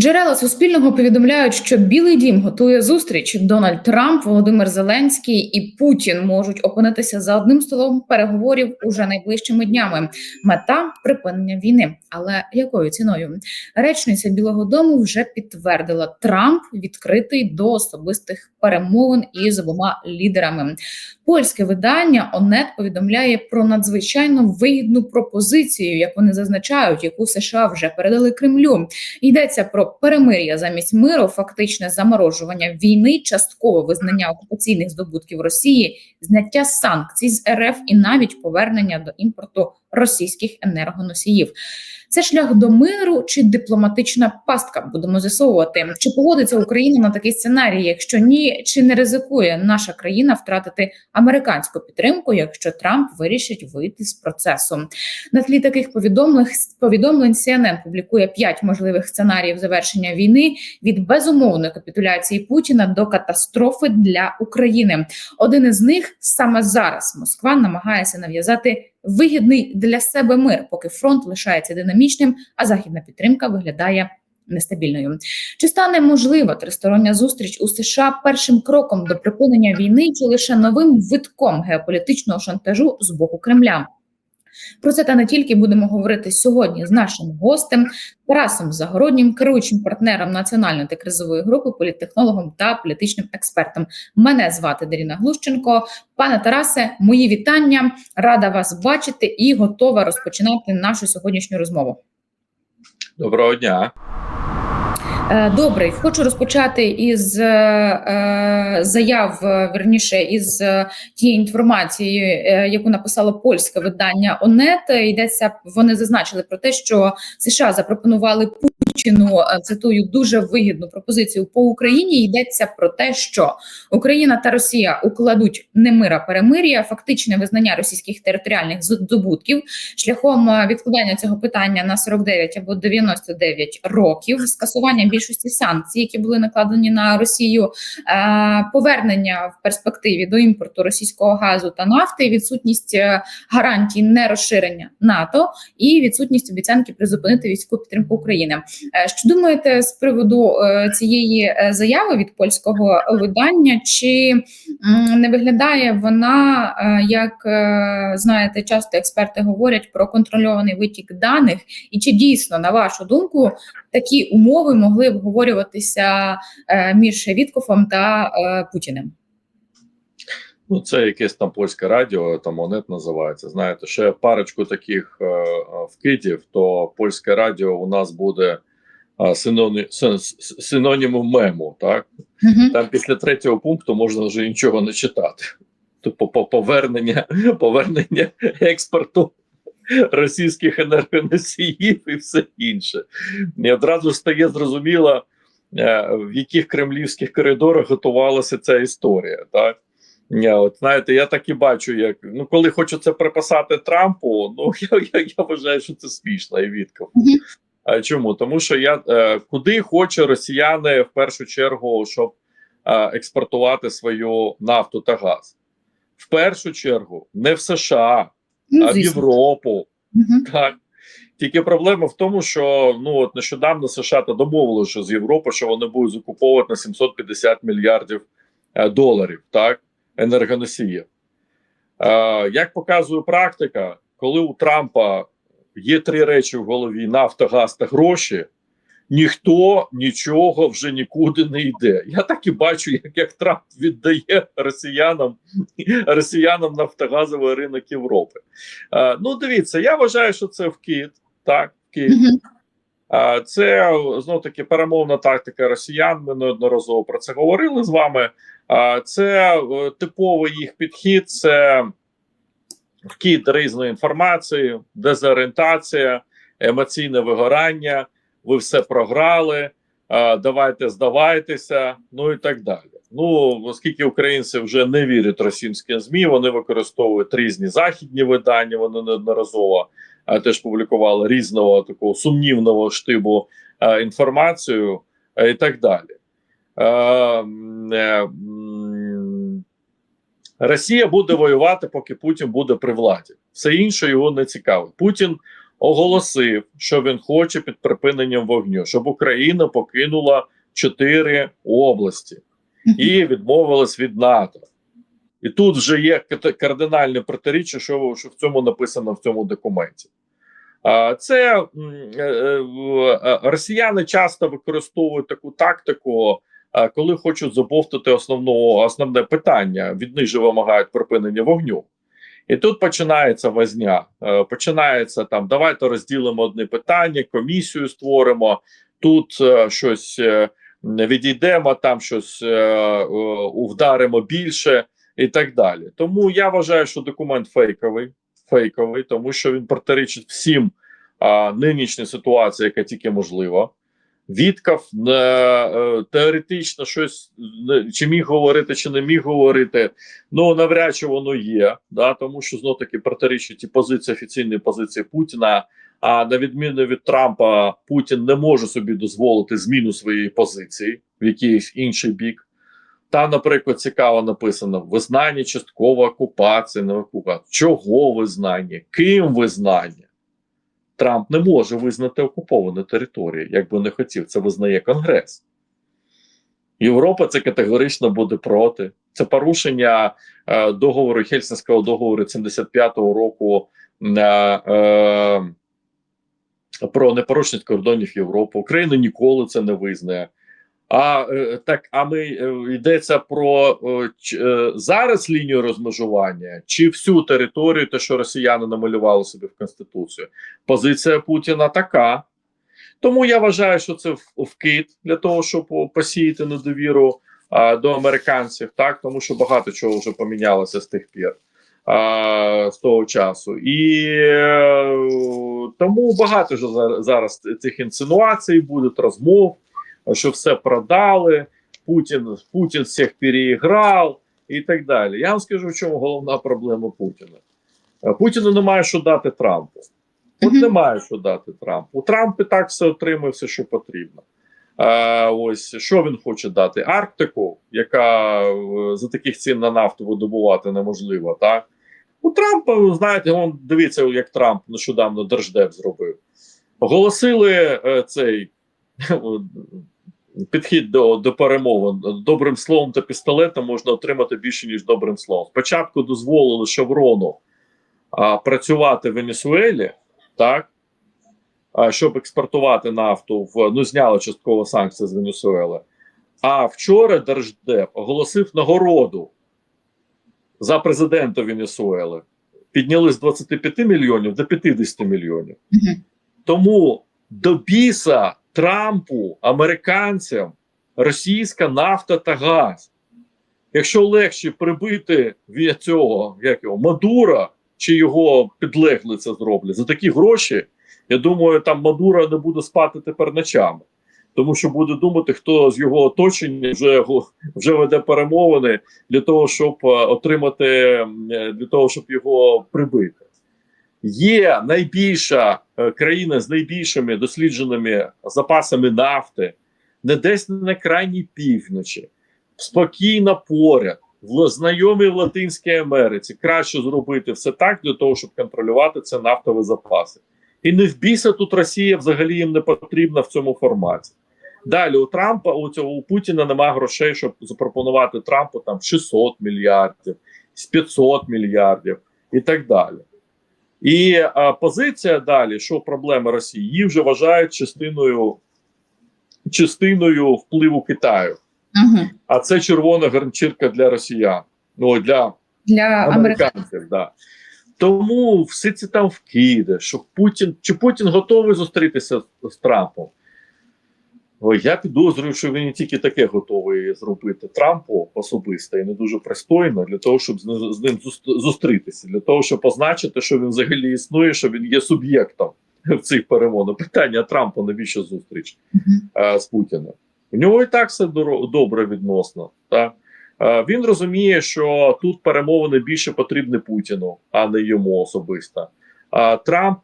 Джерела Суспільного повідомляють, що Білий Дім готує зустріч. Дональд Трамп, Володимир Зеленський і Путін можуть опинитися за одним столом переговорів уже найближчими днями. Мета припинення війни. Але якою ціною? Речниця Білого Дому вже підтвердила, Трамп відкритий до особистих перемовин із обома лідерами. Польське видання ОНЕТ повідомляє про надзвичайно вигідну пропозицію, як вони зазначають, яку США вже передали Кремлю. Йдеться про перемир'я замість миру, фактичне заморожування війни, часткове визнання окупаційних здобутків Росії, зняття санкцій з РФ і навіть повернення до імпорту російських енергоносіїв. Це шлях до миру чи дипломатична пастка? Будемо з'ясовувати, чи погодиться Україна на такий сценарій. Якщо ні, чи не ризикує наша країна втратити американську підтримку, якщо Трамп вирішить вийти з процесу? На тлі таких повідомлень повідомлень CNN публікує п'ять можливих сценаріїв завершення війни від безумовної капітуляції Путіна до катастрофи для України. Один із них саме зараз Москва намагається нав'язати вигідний для себе мир, поки фронт лишається динамічним, а західна підтримка виглядає нестабільною. Чи стане можлива тристороння зустріч у США першим кроком до припинення війни, чи лише новим витком геополітичного шантажу з боку Кремля? Про це та не тільки будемо говорити сьогодні з нашим гостем Тарасом Загороднім, керуючим партнером національної та кризової групи, політтехнологом та політичним експертом. Мене звати Даріна Глущенко. Пане Тарасе, мої вітання. Рада вас бачити і готова розпочинати нашу сьогоднішню розмову. Доброго дня. Е, Добре, хочу розпочати із е, е, заяв верніше із тієї інформації, яку написало польське видання ОНЕТ. Йдеться вони зазначили про те, що США запропонували Путіну цитую дуже вигідну пропозицію по Україні. Йдеться про те, що Україна та Росія укладуть не мира перемир'я, фактичне визнання російських територіальних здобутків шляхом відкладання цього питання на 49 або 99 років, скасування більшості санкцій, які були накладені на Росію, е, повернення в перспективі до імпорту російського газу та нафти, відсутність е, гарантій нерозширення НАТО і відсутність обіцянки призупинити військову підтримку України. Е, Що думаєте з приводу цієї заяви від польського видання? Чи не виглядає вона, як знаєте, часто експерти говорять про контрольований витік даних, і чи дійсно, на вашу думку, такі умови могли обговорюватися е, між Віткофом та е, Путіним? Ну, це якесь там польське радіо, там монет називається. Знаєте, ще парочку таких е, вкидів, то польське радіо у нас буде е, синоні, син- синонімом мему. Так Мгм. там після третього пункту можна вже нічого не читати. Тобто повернення, повернення експорту російських енергоносіїв і все інше. І одразу стає зрозуміло, е, в яких кремлівських коридорах готувалася ця історія. Так? Я, от знаєте, я так і бачу, як ну коли хочу це приписати Трампу, ну я, я, я вважаю, що це смішно і відков. А чому? Тому що я е, куди хоче росіяни в першу чергу, щоб е, експортувати свою нафту та газ? В першу чергу не в США, Ну, а в. Європу. Мгм. Так. Тільки проблема в тому, що ну от нещодавно США та що з Європи, що вони будуть закуповувати на 750 мільярдів е, доларів так, енергоносіїв. Е, як показує практика, коли у Трампа є три речі в голові: нафта, газ та гроші, ніхто нічого вже нікуди не йде. Я так і бачу, як, як Трамп віддає росіянам росіянам нафтогазовий ринок Європи. Е, ну, дивіться, я вважаю, що це вкид. Так, вкид. Е, це знов таки перемовна тактика росіян. Ми неодноразово про це говорили з вами. Е, це е, типовий їх підхід, це вкид різної інформації, дезорієнтація, емоційне вигорання. Ви все програли. Давайте здавайтеся, ну і так далі. Ну, оскільки українці вже не вірять російським змі, вони використовують різні західні видання. Вони неодноразово теж публікували різного такого сумнівного штибу інформацію і так далі. Е, Росія буде воювати, поки Путін буде при владі. Все інше його не цікавить. Путін оголосив, що він хоче під припиненням вогню, щоб Україна покинула чотири області і відмовилась від НАТО. І тут вже є кардинальне протиріччя, що, що в цьому написано в цьому документі. А, Це е, е, е, росіяни часто використовують таку тактику, коли хочуть забовтати основного основне питання. Від них же вимагають припинення вогню. І тут починається возня. Е, Починається там: давайте розділимо одне питання, комісію створимо. Тут е, щось е, відійдемо, там щось вдаримо більше і так далі. Тому я вважаю, що документ фейковий, фейковий, тому що він протирічить всім а, нинішній ситуації, яка тільки можлива. Віткав е, е, теоретично щось чи міг говорити, чи не міг говорити. Ну навряд чи воно є, да, тому що знов таки протирічить і позиції офіційної позиції Путіна. А на відміну від Трампа, Путін не може собі дозволити зміну своєї позиції в якийсь інший бік. Там, наприклад, цікаво написано: визнання часткова окупація, не окупація. Чого визнання? Ким визнання? Трамп не може визнати окуповану територію, як би не хотів. Це визнає Конгрес. Європа це категорично буде проти. Це порушення е, договору Хельсинського договору 75-го року е, е, про непорушність кордонів Європи. Україна ніколи це не визнає. А е, так, а ми е, йдеться про е, зараз лінію розмежування чи всю територію, те, що росіяни намалювали собі в конституцію. Позиція Путіна така. Тому я вважаю, що це вкид для того, щоб посіяти недовіру а, до американців, так тому що багато чого вже помінялося з тих пір. а, З того часу, і тому багато вже за- зараз цих інсинуацій будуть розмов, що все продали, Путін Путін всіх переіграв і так далі. Я вам скажу, в чому головна проблема Путіна. Е, Путіну немає що дати Трампу. От немає що дати Трампу. Трамп і так все отримує, все, що потрібно. Е, ось що він хоче дати? Арктику, яка е, за таких цін на нафту видобувати неможливо, так? У Трампа, ви знаєте, он дивіться, як Трамп нещодавно Держдеп зробив. Оголосили е, цей підхід до, до перемовин. Добрим словом та пістолетом можна отримати більше, ніж добрим словом. Спочатку дозволили Шеврону а, працювати в Венесуелі, так? А, щоб експортувати нафту в ну, зняли частково санкції з Венесуели. А вчора Держдеп оголосив нагороду за президента Венесуели. Підняли з 25 мільйонів до 50 мільйонів. Тому до біса Трампу, американцям, російська нафта та газ. Якщо легше прибити від цього як його, Мадура чи його підлегли це зроблять за такі гроші, я думаю, там Мадура не буде спати тепер ночами. Тому що буде думати, хто з його оточення вже, вже веде перемовини для того, щоб е, отримати е, для того, щоб його прибити. Є найбільша е, країна з найбільшими дослідженими запасами нафти, не десь на крайній півночі, спокійно поряд, в знайомій в Латинській Америці. Краще зробити все так для того, щоб контролювати це нафтові запаси. І не в біса тут Росія взагалі їм не потрібна в цьому форматі. Далі у Трампа у цього у Путіна немає грошей, щоб запропонувати Трампу там 600 мільярдів, з 500 мільярдів і так далі. І а, позиція далі, що проблема Росії, її вже вважають частиною, частиною впливу Китаю. Мгм. А це червона гарнчірка для росіян, ну для Для американців. американців. Да. Тому всі ці там вкиди, що Путін чи Путін готовий зустрітися з, з Трампом. Я підозрюю, що він тільки таке готовий зробити Трампу особисто і не дуже пристойно для того, щоб з, ним зустрітися, для того, щоб позначити, що він взагалі існує, що він є суб'єктом в цих перемовинах. Питання Трампу навіщо зустріч Мгм. е, з Путіним? У нього і так все добре відносно. Так? Е, він розуміє, що тут перемовини більше потрібні Путіну, а не йому особисто. Трамп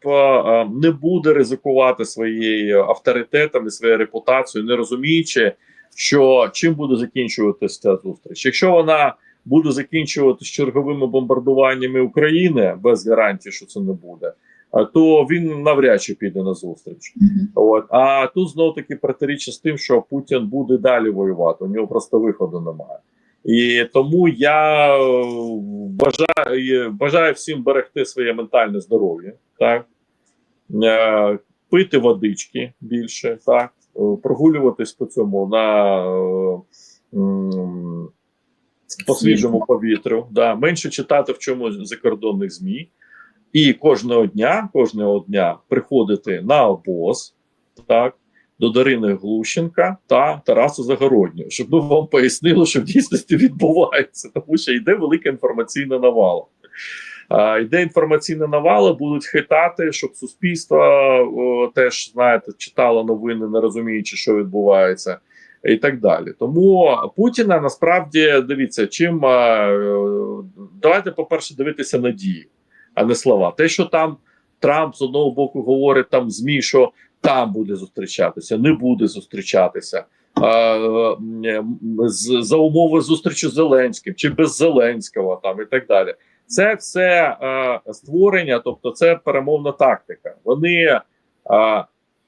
не буде ризикувати своєю авторитетом і своєю репутацією, не розуміючи, що чим буде закінчуватися ця зустріч. Якщо вона буде закінчуватися черговими бомбардуваннями України без гарантії, що це не буде. то він навряд чи піде на зустріч. Мгм. От а тут знов таки протиріччя з тим, що Путін буде далі воювати. У нього просто виходу немає. І тому я е, бажаю, бажаю всім берегти своє ментальне здоров'я, так? Е, пити водички більше, так? Е, прогулюватись по цьому на е, по свіжому повітрю, да, менше читати в чомусь закордонних змі, і кожного дня, кожного дня приходити на обоз, так. До Дарини Глущенка та Тарасу Загороднього, щоб ми вам пояснили, що в дійсності відбувається, тому що йде велика інформаційна навала. Йде інформаційна навала, будуть хитати, щоб суспільство о, теж знаєте, читало новини, не розуміючи, що відбувається, і так далі. Тому Путіна насправді дивіться, чим давайте, по-перше, дивитися на дії, а не слова. Те, що там Трамп з одного боку говорить там ЗМІ, що там буде зустрічатися, не буде зустрічатися. А, з, за умови зустрічі з Зеленським чи без Зеленського, там і так далі. Це все е, створення, тобто це перемовна тактика. Вони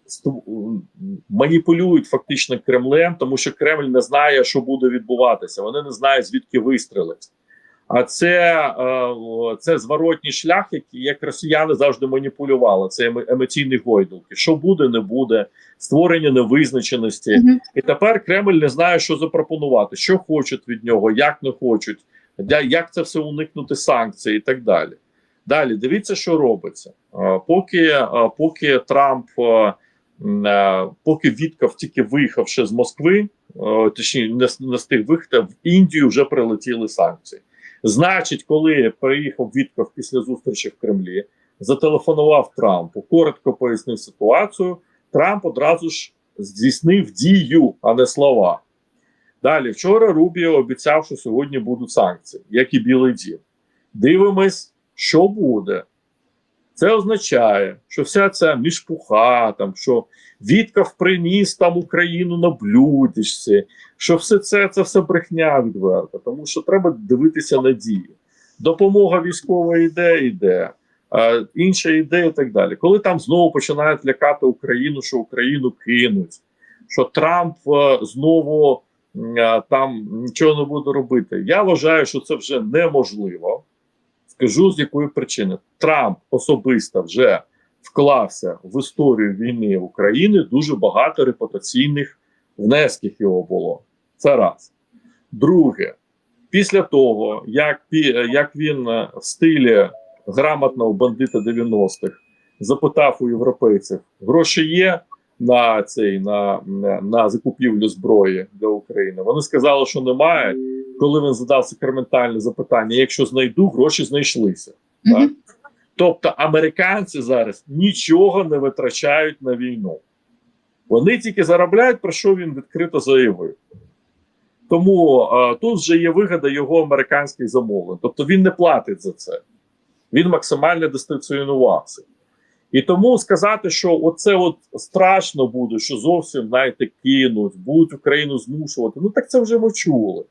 ст- маніпулюють фактично Кремлем, тому що Кремль не знає, що буде відбуватися. Вони не знають, звідки вистрілить. А це, е, це зворотній шлях, який як росіяни завжди маніпулювали. Це емоційні гойдалки. Що буде, не буде, створення невизначеності. Мгм. І тепер Кремль не знає, що запропонувати, що хочуть від нього, як не хочуть, як це все уникнути санкцій і так далі. Далі дивіться, що робиться. Е, Поки, е, поки Трамп, поки Вітков тільки виїхавши з Москви, точніше, не, не виїхати, в Індію вже прилетіли санкції. Значить, коли приїхав Вітков після зустрічі в Кремлі, зателефонував Трампу, коротко пояснив ситуацію. Трамп одразу ж здійснив дію, а не слова. Далі, вчора Рубіо обіцяв, що сьогодні будуть санкції, як і Білий Дім. Дивимось, що буде. Це означає, що вся ця мішпуха, там, що Вітков приніс там Україну на блюдечці, що все це це все брехня відверта, тому що треба дивитися на дії. Допомога військова йде, йде, а, інша йде і так далі. Коли там знову починають лякати Україну, що Україну кинуть, що Трамп е, знову е, там нічого не буде робити. Я вважаю, що це вже неможливо. Скажу з якої причини. Трамп особисто вже вклався в історію війни в Україні дуже багато репутаційних внесків його було. Це раз. Друге, після того, як, як він е, в стилі грамотного бандита 90-х запитав у європейців: гроші є на цей на, на закупівлю зброї для України. Вони сказали, що немає. Коли він задав сакраментальне запитання: якщо знайду, гроші знайшлися. Так? Тобто американці зараз нічого не витрачають на війну. Вони тільки заробляють, про що він відкрито заявив. Тому е, тут вже є вигода його американських замовлень. Тобто він не платить за це. Він максимально дистанціонувався. І тому сказати, що оце от страшно буде, що зовсім знаєте, кинуть, будуть Україну змушувати. Ну так це вже ми чули.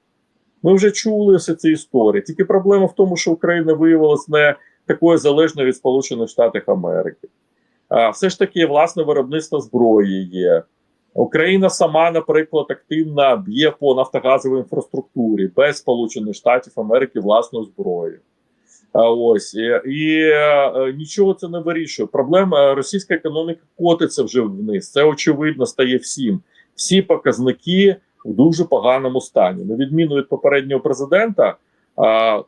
Ми вже чули всі ці історії. Тільки проблема в тому, що Україна виявилась не такою залежною від Сполучених Штатів Америки. А, все ж таки, власне виробництво зброї є. Україна сама, наприклад, активно б'є по нафтогазовій інфраструктурі без Сполучених Штатів Америки власну зброю. Ось і, і е, нічого це не вирішує. Проблема е, російська економіка котиться вже вниз. Це очевидно стає всім. Всі показники в дуже поганому стані. На відміну від попереднього президента,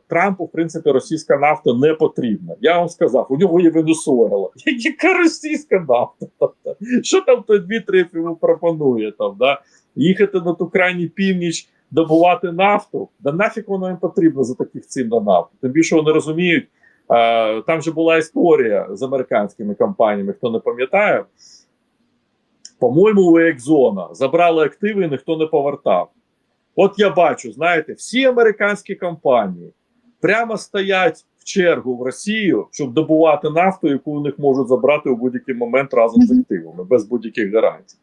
Трампу, в принципі, російська нафта не потрібна. Я вам сказав, у нього є Венесуела. Яка російська нафта? Що там той Дмитрієв йому пропонує? Там, да? Їхати на ту крайню північ, добувати нафту? Да нафіг воно їм потрібно за таких цін на нафту. Тим більше вони розуміють, там же була історія з американськими компаніями, хто не пам'ятає. По-моєму, у Екзона забрали активи і ніхто не повертав. От я бачу, знаєте, всі американські компанії прямо стоять в чергу в Росію, щоб добувати нафту, яку у них можуть забрати у будь-який момент разом з активами, без будь-яких гарантій.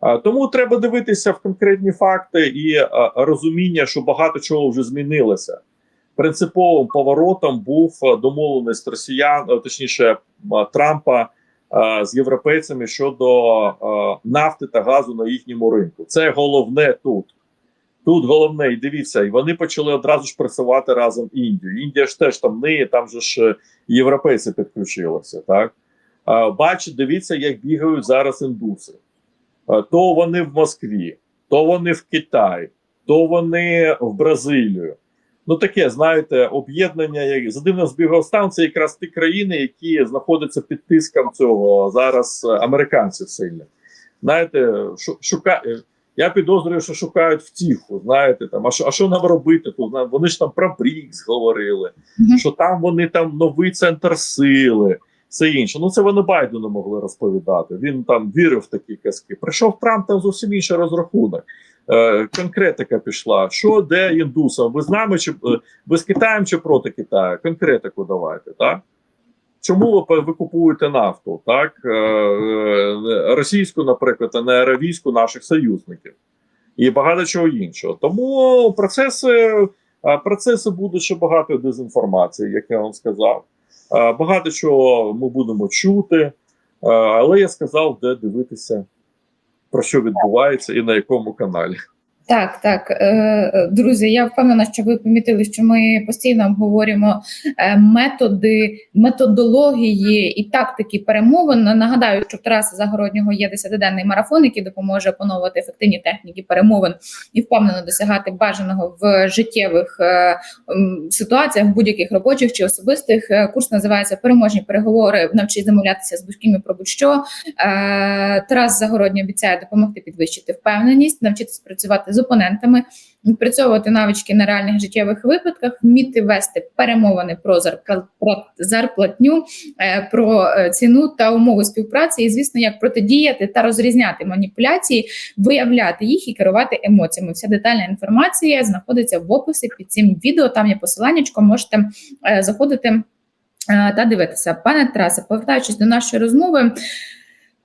А, тому треба дивитися в конкретні факти і а, розуміння, що багато чого вже змінилося. принциповим поворотом був домовленість росіян, точніше Трампа з європейцями щодо е, нафти та газу на їхньому ринку. Це головне тут. Тут головне, і дивіться, і вони почали одразу ж працювати разом Індію. Індія ж теж там не, там же ж е, європейці підключилися. Так Е, бачите, дивіться, як бігають зараз індуси. Е, То вони в Москві, то вони в Китаї, то вони в Бразилію. Ну таке, знаєте, об'єднання як за дивним збігом це якраз ті країни, які знаходяться під тиском цього зараз е, американців сильних. Знаєте, шу- шука... е, я підозрюю, що шукають втіху. Знаєте, там, а що, а що нам робити? Тут вони ж там про БРІКС говорили, Мгм. що там вони там новий центр сили, все інше. Ну це вони Байдену могли розповідати. Він там вірив в такі казки. Прийшов Трамп, там зовсім інший розрахунок. Е, конкретика пішла. Що де індусам? Ви з нами чи е, ви з Китаєм чи проти Китаю? Конкретику давайте, так? Чому ви, купуєте нафту, так? Е, російську, наприклад, а не аравійську наших союзників і багато чого іншого. Тому процеси, процеси будуть ще багато дезінформації, як я вам сказав. Багато чого ми будемо чути, але я сказав, де дивитися, про що відбувається і на якому каналі. Так, так, Е, друзі. Я впевнена, що ви помітили, що ми постійно обговорюємо е, методи, методології і тактики перемовин. Нагадаю, що в Тараса Загороднього є 10-денний марафон, який допоможе опановувати ефективні техніки перемовин і впевнено досягати бажаного в життєвих е, ситуаціях, будь-яких робочих чи особистих. Курс називається Переможні переговори. Навчись замовлятися з будь-ким про будь-що. Тарас Загородній обіцяє допомогти підвищити впевненість, навчитись працювати з опонентами, відпрацьовувати навички на реальних життєвих випадках, вміти вести перемовини про зарпла- про зарплатню, е, про е, ціну та умови співпраці, і звісно, як протидіяти та розрізняти маніпуляції, виявляти їх і керувати емоціями. Вся детальна інформація знаходиться в описі під цим відео. Там є посиланнячко, можете е, заходити та дивитися. Пане Тарасе, повертаючись до нашої розмови.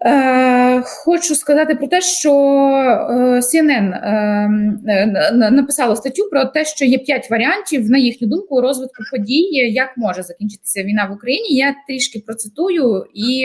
Е, хочу сказати про те, що е, CNN е, е, на- написало статтю про те, що є п'ять варіантів, на їхню думку, розвитку подій, як може закінчитися війна в Україні. Я трішки процитую і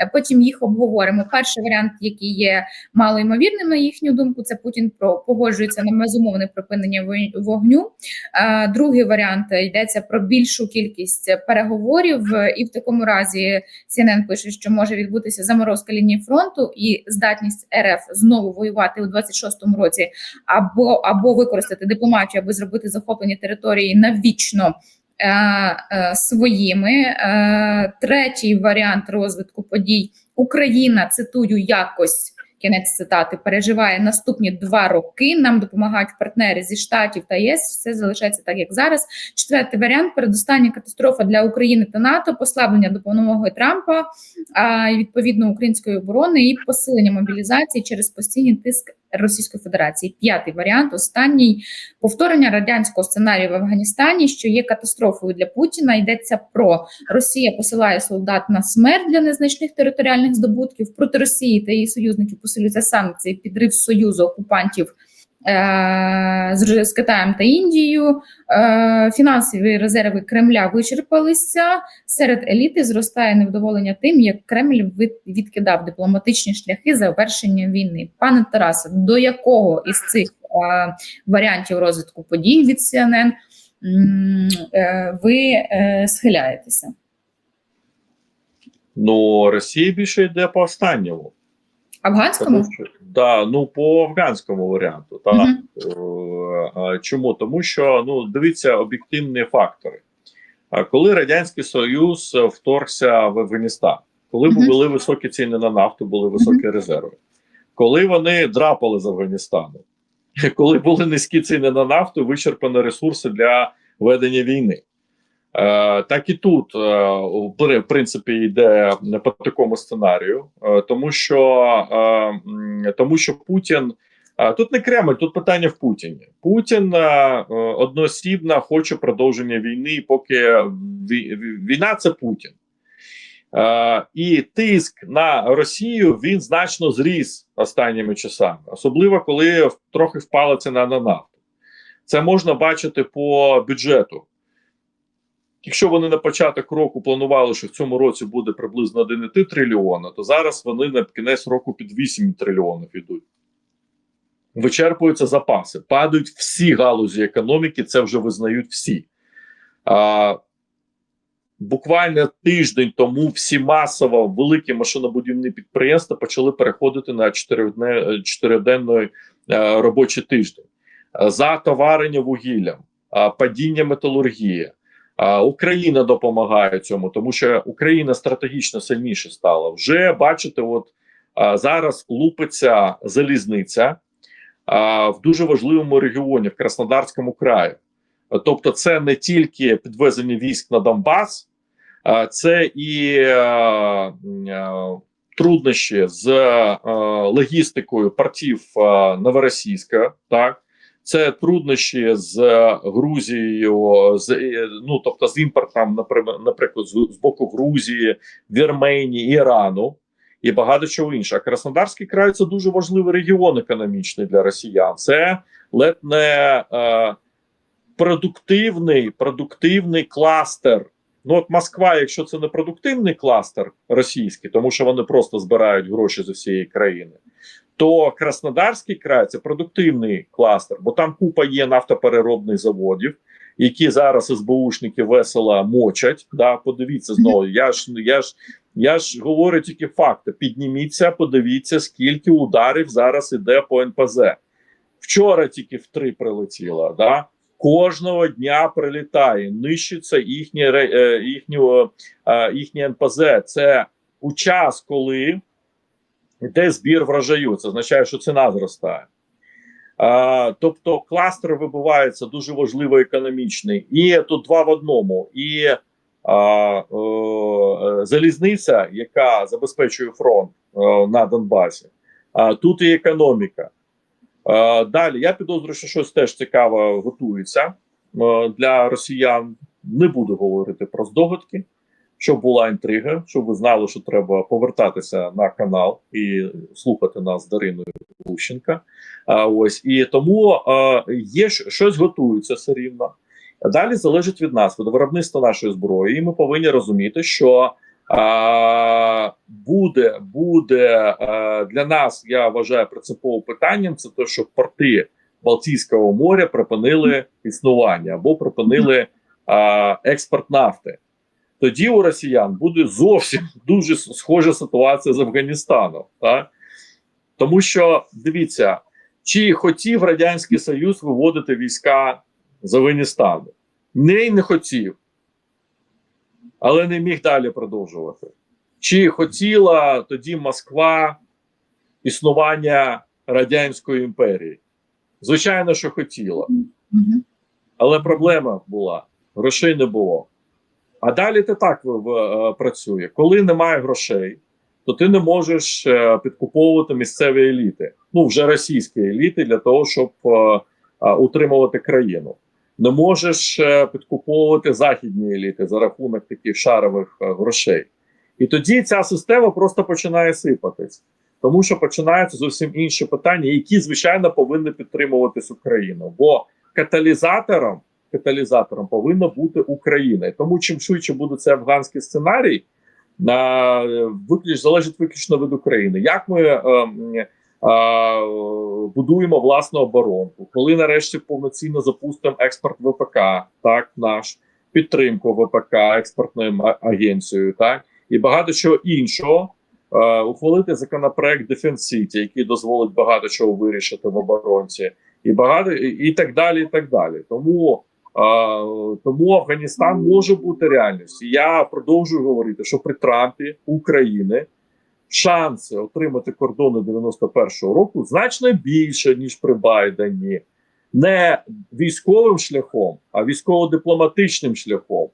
е, потім їх обговоримо. Перший варіант, який є малоймовірним, на їхню думку, це Путін про погоджується на безумовне припинення вогню. Е, Другий варіант е, йдеться про більшу кількість переговорів, е, і в такому разі CNN пише, що може відбутися заморозка лінії фронту і здатність РФ знову воювати у 26-му році, або або використати дипломатію, аби зробити захоплені території навічно. е, е, Своїми Е, третій варіант розвитку подій Україна цитую якось кінець цитати переживає наступні два роки. Нам допомагають партнери зі штатів та ЄС. Все залишається так, як зараз. Четвертий варіант передостання катастрофа для України та НАТО, послаблення допомоги Трампа, а відповідно української оборони і посилення мобілізації через постійний тиск Російської Федерації. П'ятий варіант, останній повторення радянського сценарію в Афганістані, що є катастрофою для Путіна. Йдеться про Росія посилає солдат на смерть для незначних територіальних здобутків. Проти Росії та її союзників посилюються санкції, підрив союзу окупантів. Е, З Китаєм та Індією Е, фінансові резерви Кремля вичерпалися. Серед еліти зростає невдоволення тим, як Кремль відкидав дипломатичні шляхи завершення війни. Пане Тарасе, до якого із цих е, варіантів розвитку подій від CNN ви схиляєтеся? Ну, Росія більше йде по останньому. Афганському? Тому що, да, ну по афганському варіанту. Мгм. Е, е, Чому? Тому що ну дивіться об'єктивні фактори. А Коли Радянський Союз е, вторгся в Афганістан, коли Мгм. були високі ціни на нафту, були високі резерви, коли вони драпали з Афганістану, коли були низькі ціни на нафту, вичерпані ресурси для ведення війни. Е, так і тут, е, в принципі, йде по такому сценарію, е, тому що тому що Путін тут не Кремль, тут питання в Путіні. Путін одноосібно хоче продовження війни, поки ві- ві- війна це Путін. І тиск на Росію він значно зріс останніми часами, особливо коли трохи впала ціна на нафту. Це можна бачити по бюджету. Якщо вони на початок року планували, що в цьому році буде приблизно 1,3 трильйона, то зараз вони на кінець року під 8 трильйонів йдуть. Вичерпуються запаси, падають всі галузі економіки, це вже визнають всі. А, буквально тиждень тому всі масово великі машинобудівні підприємства почали переходити на 4-денний е, робочий тиждень. Е, Затоварення вугіллям, падіння металургії. Україна допомагає цьому, тому що Україна стратегічно сильніше стала. Вже бачите, от зараз лупиться залізниця в дуже важливому регіоні в Краснодарському краї. Тобто, це не тільки підвезення військ на Донбас, це і труднощі з логістикою портів Новоросійська, так. Це труднощі з Грузією, з е, ну тобто з імпортом, наприклад, з, боку Грузії, Вірменії, Ірану і багато чого іншого. Краснодарський край це дуже важливий регіон економічний для росіян. Це ледь не е, продуктивний, продуктивний кластер. Ну, от Москва, якщо це не продуктивний кластер російський, тому що вони просто збирають гроші з усієї країни, то Краснодарський край це продуктивний кластер, бо там купа є нафтопереробних заводів, які зараз СБУшники весело мочать. Да, подивіться знову. Я ж я ж я ж говорю тільки факти. Підніміться, подивіться, скільки ударів зараз іде по НПЗ. Вчора тільки в три прилетіло. Да? Кожного дня прилітає, нищиться їхнє е, е, їхнє НПЗ. Це у час, коли йде збір врожаю. Це означає, що ціна зростає. А, тобто кластер вибувається дуже важливо економічний. І тут два в одному. І а, о, залізниця, яка забезпечує фронт о, на Донбасі, а тут і економіка. А, далі я підозрюю, що щось теж цікаве готується о, для росіян. Не буду говорити про здогадки, щоб була інтрига, щоб ви знали, що треба повертатися на канал і слухати нас з Дариною Лущенка. А, ось і тому а, є щось готується все рівно. Далі залежить від нас від виробництва нашої зброї, і ми повинні розуміти, що а, буде буде а, для нас, я вважаю, принциповим питанням це те, що порти Балтійського моря припинили існування або припинили а, експорт нафти. Тоді у росіян буде зовсім дуже схожа ситуація з Афганістаном. Так? Тому що дивіться, чи хотів Радянський Союз виводити війська з Афганістану? Не не хотів, але не міг далі продовжувати. Чи хотіла тоді Москва існування Радянської імперії? Звичайно, що хотіла. Але проблема була: грошей не було. А далі це так е, працює. Коли немає грошей, то ти не можеш е, підкуповувати місцеві еліти, ну вже російські еліти, для того, щоб е, утримувати країну. Не можеш підкуповувати західні еліти за рахунок таких шарових грошей. І тоді ця система просто починає сипатись, тому що починаються зовсім інші питання, які звичайно повинні підтримуватись Україну. Бо каталізатором каталізатором повинна бути Україна. Тому чим швидше буде цей афганський сценарій, на виключ залежить виключно від України. Як ми е, е, будуємо власну оборонку, коли нарешті повноцінно запустимо експорт ВПК, так наш підтримку ВПК експортною агенцією, так і багато чого іншого. Е, ухвалити законопроект Defense City, який дозволить багато чого вирішити в оборонці, і багато і, так далі. І так далі. Тому тому Афганістан може бути реальністю. Я продовжую говорити, що при Трампі України шанси отримати кордони 91-го року значно більше ніж при Байдені, не військовим шляхом, а військово-дипломатичним шляхом,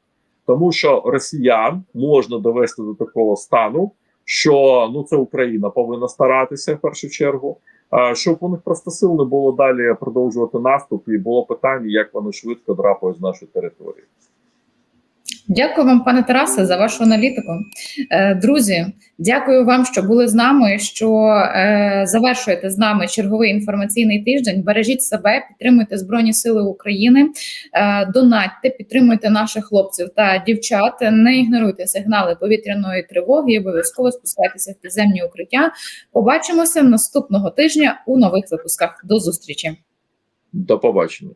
тому що росіян можна довести до такого стану, що ну це Україна повинна старатися в першу чергу щоб у них просто сил не було далі продовжувати наступ, і було питання, як вони швидко драпають з нашої території. Дякую вам, пане Тарасе, за вашу аналітику. Е, Друзі, дякую вам, що були з нами. Що е, завершуєте з нами черговий інформаційний тиждень. Бережіть себе, підтримуйте Збройні Сили України, е, донатьте, підтримуйте наших хлопців та дівчат. Не ігноруйте сигнали повітряної тривоги. і Обов'язково спускайтеся в підземні укриття. Побачимося наступного тижня у нових випусках. До зустрічі. До побачення.